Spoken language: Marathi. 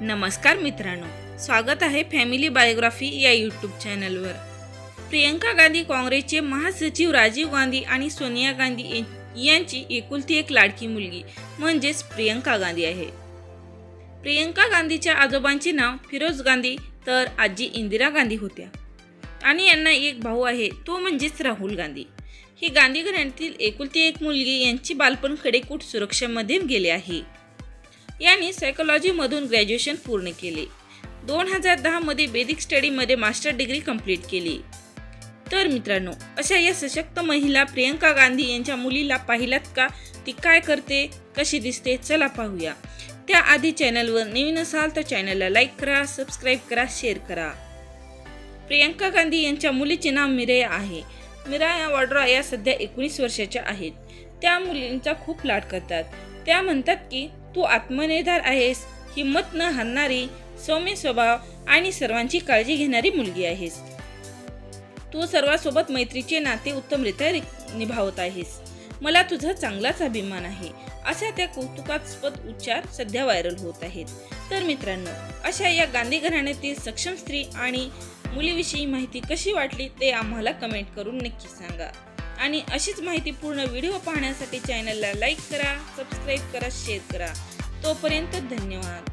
नमस्कार मित्रांनो स्वागत आहे फॅमिली बायोग्राफी या यूट्यूब चॅनलवर. प्रियंका गांधी काँग्रेसचे महासचिव राजीव गांधी आणि सोनिया गांधी यांची एकुलती एक लाडकी मुलगी म्हणजेच प्रियंका गांधी आहे. प्रियंका गांधीच्या आजोबांचे नाव फिरोज गांधी तर आजी इंदिरा गांधी होत्या. आणि यांना एक भाऊ आहे तो म्हणजेच राहुल गांधी. ही गांधी घराण्यातील एकुलती एक मुलगी यांची बालपण खडेकूट सुरक्षेमध्ये गेले आहे. यांनी सायकोलॉजीमधून ग्रॅज्युएशन पूर्ण केले. दोन हजार दहामध्ये बेदिक स्टडीमध्ये मास्टर डिग्री कंप्लीट केली. तर मित्रांनो अशा या सशक्त महिला प्रियंका गांधी यांच्या मुलीला पाहिलात का? ती काय करते? कशी दिसते? चला पाहूया. त्याआधी चॅनलवर नवीन असाल तर चॅनलला लाईक करा सबस्क्राईब करा शेअर करा. प्रियंका गांधी यांच्या मुलीचे नाव मिरया आहे. मिराया वॉड्रा या सध्या एकोणीस वर्षाच्या आहेत. त्या मुलींचा खूप लाड करतात. त्या म्हणतात की तू आत्मनिर्धार आहेस हिंमत न हारणारी सौम्य स्वभाव आणि सर्वांची काळजी घेणारी मुलगी आहेस. तू सर्वांसोबत मैत्रीचे नाते उत्तमरित्या निभावत आहेस. मला तुझा चांगलाच अभिमान आहे. अशा त्या कौतुकास्पद उच्चार सध्या व्हायरल होत आहेत. तर मित्रांनो अशा या गांधी घराण्यातील सक्षम स्त्री आणि मुलीविषयी माहिती कशी वाटली ते आम्हाला कमेंट करून नक्की सांगा. आणि अशीच माहिती पूर्ण व्हिडिओ पाहण्यासाठी चॅनलला लाईक करा सबस्क्राईब करा शेअर करा. तोपर्यंत धन्यवाद.